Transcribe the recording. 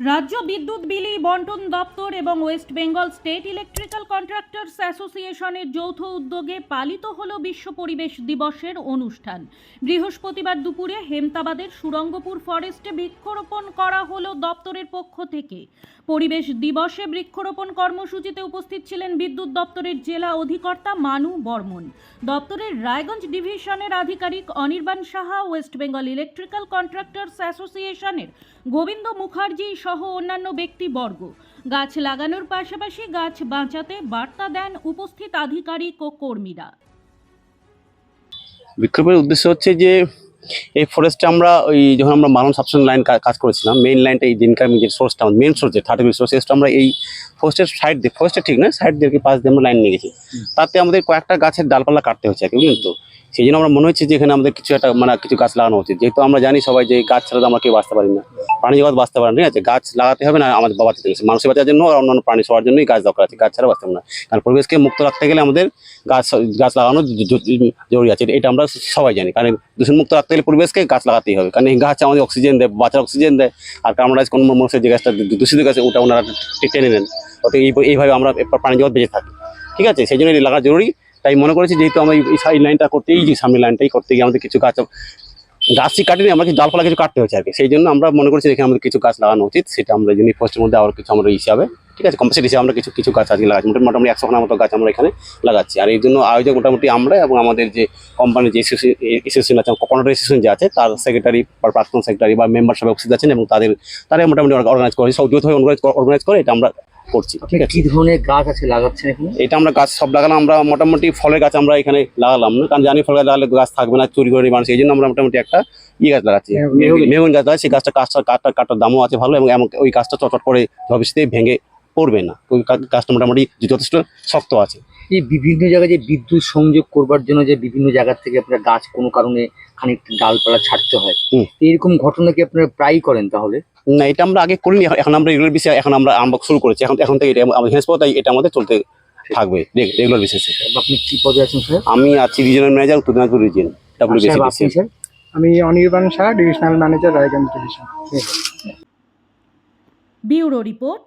রাজ্য বিদ্যুৎ বিলি, বন্টন দপ্তর এবং West Bengal state electrical contractors অ্যাসোসিয়েশনের যৌথ উদ্যোগে পালিত হল বিশ্ব পরিবেশ দিবসের অনুষ্ঠান। বৃহস্পতিবার দুপুরে হেমতাবাদের সুরঙ্গপুর ফরেস্টে বৃক্ষরোপণ করা হলো দপ্তরের পক্ষ থেকে। পরিবেশ দিবসে বৃক্ষরোপণ কর্মসূচিতে উপস্থিত ছিলেন বিদ্যুৎ দপ্তরের জেলা অধিকর্তা মানু বর্মন। দপ্তরের রায়গঞ্জ ডিভিশনের আধিকারিক Anirban Saha, West Bengal electrical contractors অ্যাসোসিয়েশনের গোবিন্দ মুখার্জি সহ অন্যান্য ব্যক্তিবর্গ। গাছ লাগানোর পাশাপাশি গাছ বাঁচাতে বার্তা দেন উপস্থিত আধিকারিক ও কর্মীরা। বিক্ষোভের উদ্দেশ্য হচ্ছে যে, এই ফরেস্টে আমরা ওই যখন আমরা মানব সাবসন লাইন কাজ করেছিলাম মেইন লাইনটা এই দিনকার যে সোর্সটা মেন সোর্স যে থার্টি সোর্স আমরা এই ফরেস্টের সাইড দিয়ে ফরেস্টে ঠিক না সাইড দিয়ে পাশ দিয়ে আমরা লাইন নিয়ে গেছি। তাতে আমাদের কয়েকটা গাছের ডালপালা কাটতে হচ্ছে আর কি বুঝলেন তো? সেই জন্য আমরা মনে হচ্ছে যে এখানে আমাদের কিছু একটা মানে কিছু গাছ লাগানো উচিত। যেহেতু আমরা জানি সবাই যে গাছ ছাড়া তো আমরা কেউ বাঁচতে পারি না। প্রাণী জগৎ বাঁচতে পারে না ঠিক আছে? গাছ লাগাতে হবে না আমাদের বাঁচাতে হবে মানুষের বাঁচার জন্য আর অন্যান্য প্রাণী সবার জন্যই গাছ দরকার আছে গাছ ছাড়া বাঁচতে হবে না। কারণ পরিবেশকে মুক্ত রাখতে গেলে আমাদের গাছ গাছ লাগানো জরুরি আছে। এটা আমরা সবাই জানি। কারণ দূষণ মুক্ত রাখতে গেলে পরিবেশকে গাছ লাগাতেই হবে। কারণ এই গাছ আমাদের অক্সিজেন দেয় বাঁচার অক্সিজেন দেয়। আর কার্বন ডাই কোনো মানুষের যে গাছটা দূষিত গাছে ওটা ওনারা টেনে নেন। অত এই এইভাবে আমরা প্রাণী জগৎ বেঁচে থাকি। ঠিক আছে? সেই জন্য লাগা জরুরি। তাই মনে করেছি যেহেতু আমরা এই লাইনটা করতে এই যে সামনের লাইনটাই করতে গিয়ে আমাদের কিছু গাছ গাছই কাটিনি আমরা কিছু ডালপালা কিছু কাটতে হচ্ছে আর কি। সেই জন্য আমরা মনে করছি এখানে আমাদের কিছু গাছ লাগানো উচিত। সেটা আমরা জন্য পোস্টের মধ্যে আবার কিছু আমরা হিসাবে ঠিক আছে? কম্পাসেট হিসাবে আমরা কিছু কিছু গাছ আজকে লাগাচ্ছি। মোটামুটি একশো মতো গাছ আমরা এখানে লাগাচ্ছি। আর এই জন্য আয়োজক মোটামুটি আমরা এবং আমাদের যে কোম্পানির যে এসোসিয়েশন আছে কর্নার এসোসিয়েশন যে আছে, তার সেক্রেটারি বা প্রাক্তন সেক্রেটারি বা মেম্বার সবাই উপস্থিত আছেন এবং তাদের তারা মোটামুটি অর্গানাইজ করে সব যৌথভাবে অর্গানাইজ করে এটা আমরা করছি। ঠিক আছে? কি ধরনের গাছ আছে লাগাচ্ছেন এখানে? এটা আমরা গাছ সব লাগালাম আমরা মোটামুটি ফলের গাছ আমরা এখানে লাগালাম। না কারণ জানি ফল গাছ লাগালে গাছ থাকবে না চুরি করে মানুষ এই জন্য আমরা মোটামুটি একটা ইয়ে গাছ লাগাচ্ছি। মেহগনি। মেগুন গাছ লাগাচ্ছি গাছটা কাঠটা কাঠটা কাঠটার দামও আছে ভালো এবং ওই গাছটা চটট করে ভবিষ্যতে ভেঙে পড়বে না। গাছটা মোটামুটি যথেষ্ট শক্ত আছে। এই বিভিন্ন জায়গায় যে বিদ্যুৎ সংযোগ করবার জন্য যে বিভিন্ন জায়গা থেকে আপনার গাছ কোনো কারণে খানিকটা ডালপালা ছাড়তে হয় হুম। এরকম ঘটনা কি আপনারা প্রায়ই করেন তাহলে? না এটা আমরা আগে করিনি এখন- আমরা রেগুলার বিষয়ে এখন আমরা আমরা শুরু করেছি। এখন এখন থেকে এটা আমাদের তাই এটা আমাদের চলতে থাকবে রেগুলার বেসিসে আপনি কি পদে আছেন স্যার আমি আছি রিজনাল ম্যানেজার উত্তর দিনাজপুর স্যার আমি Anirban Shah divisional manager Raiganj division bureau report